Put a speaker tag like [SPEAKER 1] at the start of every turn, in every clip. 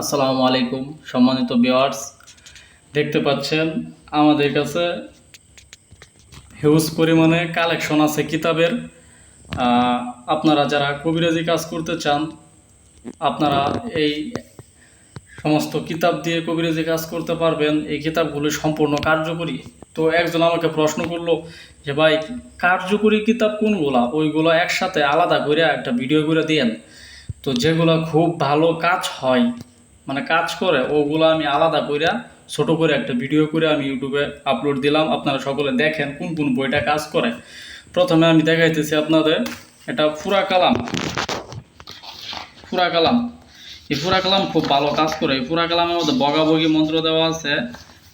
[SPEAKER 1] আসসালামু আলাইকুম, সম্মানিত ভিউয়ার্স দেখতে পাচ্ছেন আমাদের কাছে হিউজ পরিমাণে কালেকশন আছে কিতাবের। আপনারা যারা কবিরাজি কাজ করতে চান, আপনারা এই সমস্ত কিতাব দিয়ে কবিরাজি কাজ করতে পারবেন। এই কিতাবগুলি সম্পূর্ণ কার্যকরী। তো একজন আমাকে প্রশ্ন করল যে, ভাই, কার্যকরী কিতাব কোনগুলা? ওইগুলো একসাথে আলাদা করে একটা ভিডিও করে দিয়েন। তো যেগুলো খুব ভালো কাজ হয় মানে কাজ করে, ওগুলো আমি আলাদা কইরা, ছোট করে একটা ভিডিও করে আমি ইউটিউবে আপলোড দিলাম। আপনারা সকলে দেখেন কোন কোন বইটা কাজ করে। প্রথমে আমি দেখাইতেছি আপনাদের, এটা ফুরা কালাম। ফুরা কালাম। এই ফুরা কালাম খুব ভালো কাজ করে। এই ফুরা কালামের মধ্যে বগাবগি মন্ত্র দেওয়া আছে,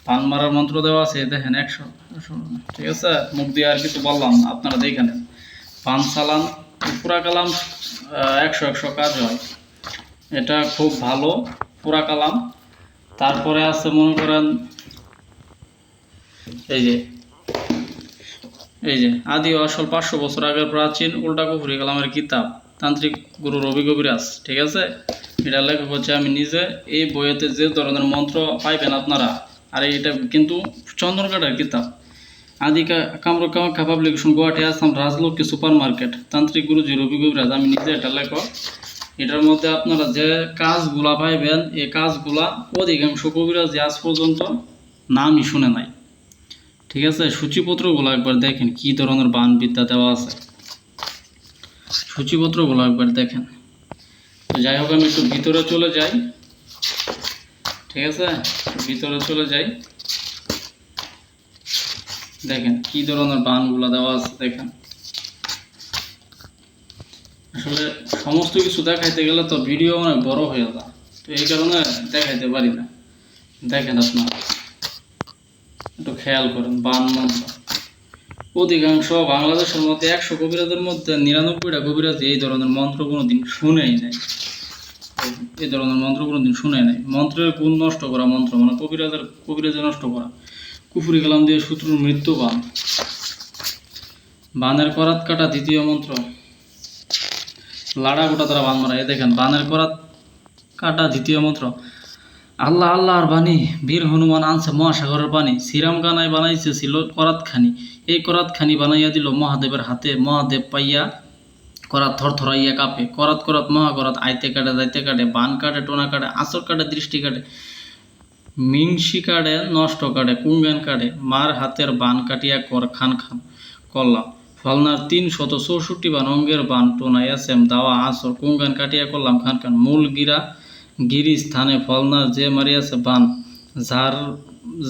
[SPEAKER 1] পান মারার মন্ত্র দেওয়া আছে। দেখেন, একশো ঠিক আছে? মুখ দিয়ে আর কিছু বললাম না, আপনারা দেখে নেন। পান সালাম ফুরা কালাম একশো একশো কাজ হয়। এটা খুব ভালো। পুরা কালাম। তারপরে আছে, মনে করেন, এই যে এই যে, আদি আসল পাঁচশো বছর আগের প্রাচীন উল্টা কুফুরি কালামের কিতাব, তান্ত্রিক গুরু রবি কবিরাজ, ঠিক আছে? এটা লেখক হচ্ছে, আমি নিজে এই বইয়েতে যে ধরনের মন্ত্র পাইবেন আপনারা, আর এটা কিন্তু চন্দ্রকাটের কিতাব। Adi Kamrup Kamakhya publication, Guwahati, Assam, Rajlakshmi super market তান্ত্রিক গুরুজি রবি কবিরাজ, আমি নিজে এটা লেখক। এটার মধ্যে আপনারা যে কাজগুলা পাইবেন এই কাজগুলা অধিকাংশ কবিরাজ আজ পর্যন্ত নামই শুনে নাই। ঠিক আছে? সূচিপত্রগুলো একবার দেখেন, কি ধরনের বান বিদ্যা দেওয়া আছে। সূচিপত্রগুলো একবার দেখেন। তো যাই হোক, আমি একটু ভিতরে চলে যাই। ঠিক আছে? ভিতরে চলে যাই। দেখেন, কি ধরনের বানগুলা দেওয়া আছে, দেখেন। আসলে সমস্ত কিছু দেখাইতে গেলে তো ভিডিও অনেক বড় হয়ে যায়। তো এই কারণে দেখাইতে পারি না। দেখেন আপনারা। একটু খেয়াল করেন বান মন্ত্র অধিকাংশ বাংলাদেশের মধ্যে একশো কবিরাজের মধ্যে নিরানব্বইটা কবিরাজ এই ধরনের মন্ত্র কোনোদিন শুনেই নাই। এই ধরনের মন্ত্র কোনোদিন শুনে নাই। মন্ত্রের গুণ নষ্ট করা মন্ত্র মানে কবিরাজের, কবিরাজে নষ্ট করা। কুফুরি কালাম দিয়ে শত্রুর মৃত্যু বান। বানের করাত কাটা দ্বিতীয় মন্ত্র। লাড়া গোটা তারা বান মারা। এই দেখেন, বানের করাত কাটা দ্বিতীয় মন্ত্র। আল্লাহ আল্লাহর বাণী, বীর হনুমান আনছে মহাসাগরের পানি। শ্রীরাম গানায় বানাইছে ছিল করাত খানি এই করাত খানি বানাইয়া দিল মহাদেবের হাতে। মহাদেব পাইয়া করাত থর থরাইয়া কাঁপে। করাত করাত, মহাকরাত আইতে কাটে, যাইতে কাটে, বান কাটে, টোনা কাটে আসর কাটে, দৃষ্টি কাটে, মিংসি কাটে, নষ্ট কাটে, কুঙ্গান কাটে, মার হাতের বান কাটিয়া কর খান খান করলাম। ফলনার তিন শত চৌষট্টি বান অঙ্গের বান টোনাই এসেম দাওয়া, আসর, কুঙ্গান কাটিয়া করলাম, খান খান, মূল গিরা গিরি স্থানে ফলনার যে মারিয়াছে বান, যার,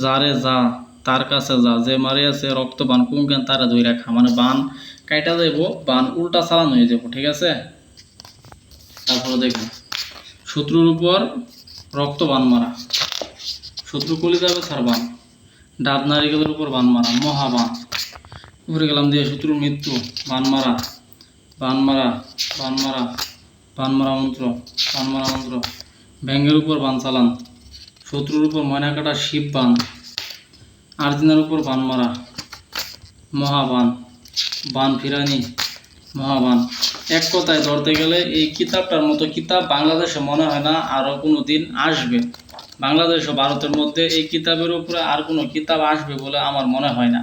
[SPEAKER 1] যারে যা, তার কাছে যা, যে মারিয়াছে রক্ত বান, কুঙ্গান তারা ধরে রাখা মানে বান কাইটা যাইব, বান উল্টা চালান হয়ে যাব ঠিক আছে? তারপরে দেখুন, শত্রুর উপর রক্ত বান মারা, শত্রু কলি যাবে স্যার বান, ডাব নারিকেলের উপর বান মারা মহাবান উপরে গেলাম দিয়ে শত্রুর মৃত্যু, বান মারা বান মারা বান মারা বান মারা মন্ত্র, বান মারা মন্ত্র। ব্যাঙ্গের উপর বান চালান, শত্রুর উপর ময়না কাটা শিব বান, আর্জিনার উপর বান মারা মহাবান বান ফিরানি মহাবান এক কথায় ধরতে গেলে এই কিতাবটার মতো কিতাব বাংলাদেশে মনে হয় না আরও কোনো দিন আসবে। বাংলাদেশ ও ভারতের মধ্যে এই কিতাবের উপরে আর কোনো কিতাব আসবে বলে আমার মনে হয় না।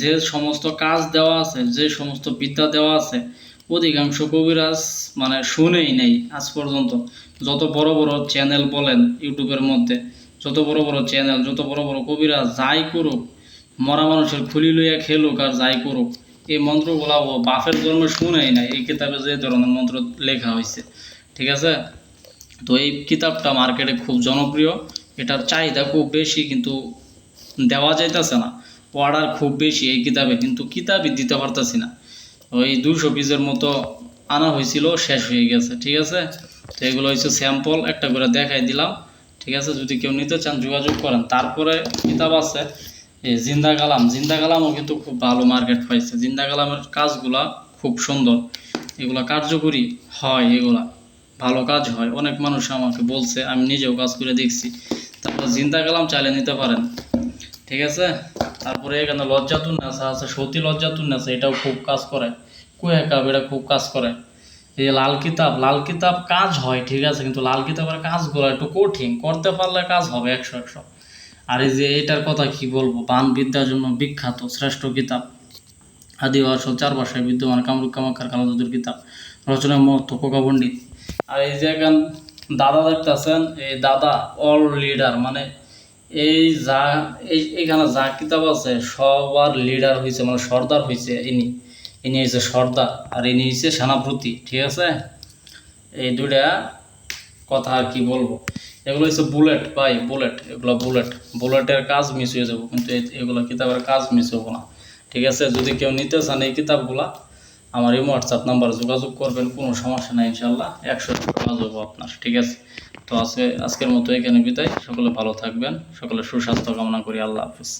[SPEAKER 1] যে সমস্ত কাজ দেওয়া আছে, যে সমস্ত বিদ্যা দেওয়া আছে, অধিকাংশ কবিরাজ মানে শুনেই নেই আজ পর্যন্ত। যত বড় বড় চ্যানেল বলেন ইউটিউবের মধ্যে, যত বড় বড় চ্যানেল যত বড় বড় কবিরাজ যাই করুক, মরা মানুষের খুলি লইয়া খেলুক আর যাই করুক, এই মন্ত্রগুলা ও বাপের জন্মে শুনেই নাই, এই কিতাবে যে ধরনের মন্ত্র লেখা হয়েছে ঠিক আছে? তো এই কিতাবটা মার্কেটে খুব জনপ্রিয়, এটার চাহিদা খুব বেশি, কিন্তু দেওয়া যাইতেছে না। অর্ডার খুব বেশি এই কিতাবে, কিন্তু কিতাবই দিতে পারতেছি না। ওই দুশো পিসের মতো আনা হয়েছিল, শেষ হয়ে গেছে, ঠিক আছে? তো এগুলো হচ্ছে স্যাম্পল একটা করে দেখাই দিলাম, ঠিক আছে? যদি কেউ নিতে চান, যোগাযোগ করেন। তারপরে কিতাব আছে জিন্দা কালাম। জিন্দা কালামও কিন্তু খুব ভালো মার্কেট পাইছে। জিন্দা কালামের কাজগুলা খুব সুন্দর। এগুলা কার্যকরী হয়, এগুলা। ভালো কাজ হয়। অনেক মানুষ আমাকে বলছে, আমি নিজেও কাজ করে দেখছি। তারপর জিন্দা কালাম চাইলে নিতে পারেন, ঠিক আছে? তারপরে এখানে লজ্জাতুন নেশা আছে সতী লজ্জাতুন নেশা এটাও খুব কাজ করে। কুয়া কাপ এটা খুব কাজ করে। এই লাল কিতাব লাল কিতাব কাজ হয়, ঠিক আছে, কিন্তু লাল কিতাবের কাজগুলো একটু কঠিন, করতে পারলে কাজ হবে একশো একশো। আর এই যে এটার কথা কি বলব বান বিদ্যার জন্য বিখ্যাত, শ্রেষ্ঠ কিতাব। আদি আসল চার ভাষায় বিদ্যমান কামরুক কামাক্ষার কালাদুর কিতাব, রচনা মহত্ব কোকা পণ্ডিত। আর এই যে এখন দাদা দেখতেছেন, এই দাদা অল লিডার মানে এই যা, এই এখানে যা কিতাব আছে, সবার লিডার হয়েছে মানে সর্দার হয়েছে ইনি। ইনি হয়েছে সর্দার, আর ইনি হয়েছে সেনাপতি, ঠিক আছে? এই দুইটা কথা আর কি বলব। এগুলো হচ্ছে বুলেট ভাই বুলেট এগুলো বুলেট বুলেটের কাজ মিস হয়ে যাব, কিন্তু এগুলো কিতাবের কাজ মিস হব না, ঠিক আছে? যদি কেউ নিতে চান এই কিতাবগুলা আমার এই হোয়াটসঅ্যাপ নাম্বার যোগাযোগ করবেন, কোনো সমস্যা নাই ইনশাল্লাহ একশো কাজ হব আপনার, ঠিক আছে? তো আজকে, আজকের মতো এখানে বিদায়। সকলে ভালো থাকবেন। সকলে সুস্বাস্থ্য কামনা করি। আল্লাহ হাফিজ।